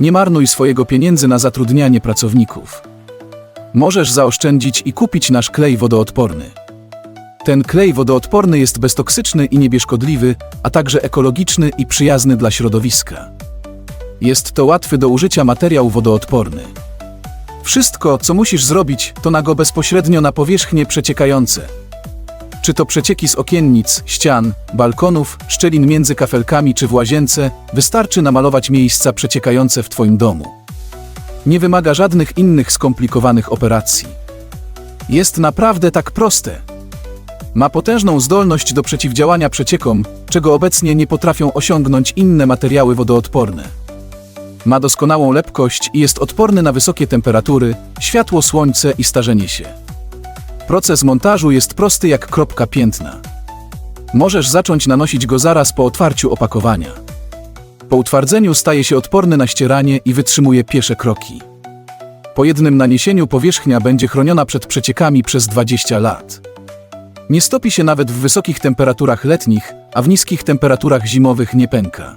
Nie marnuj swojego pieniędzy na zatrudnianie pracowników. Możesz zaoszczędzić i kupić nasz klej wodoodporny. Ten klej wodoodporny jest beztoksyczny i niebieżkodliwy, a także ekologiczny i przyjazny dla środowiska. Jest to łatwy do użycia materiał wodoodporny. Wszystko, co musisz zrobić, to na go bezpośrednio na powierzchnie przeciekające. Czy to przecieki z okiennic, ścian, balkonów, szczelin między kafelkami czy w łazience, wystarczy namalować miejsca przeciekające w Twoim domu. Nie wymaga żadnych innych skomplikowanych operacji. Jest naprawdę tak proste. Ma potężną zdolność do przeciwdziałania przeciekom, czego obecnie nie potrafią osiągnąć inne materiały wodoodporne. Ma doskonałą lepkość i jest odporny na wysokie temperatury, światło słońce i starzenie się. Proces montażu jest prosty jak kropka piętna. Możesz zacząć nanosić go zaraz po otwarciu opakowania. Po utwardzeniu staje się odporny na ścieranie i wytrzymuje piesze kroki. Po jednym naniesieniu powierzchnia będzie chroniona przed przeciekami przez 20 lat. Nie stopi się nawet w wysokich temperaturach letnich, a w niskich temperaturach zimowych nie pęka.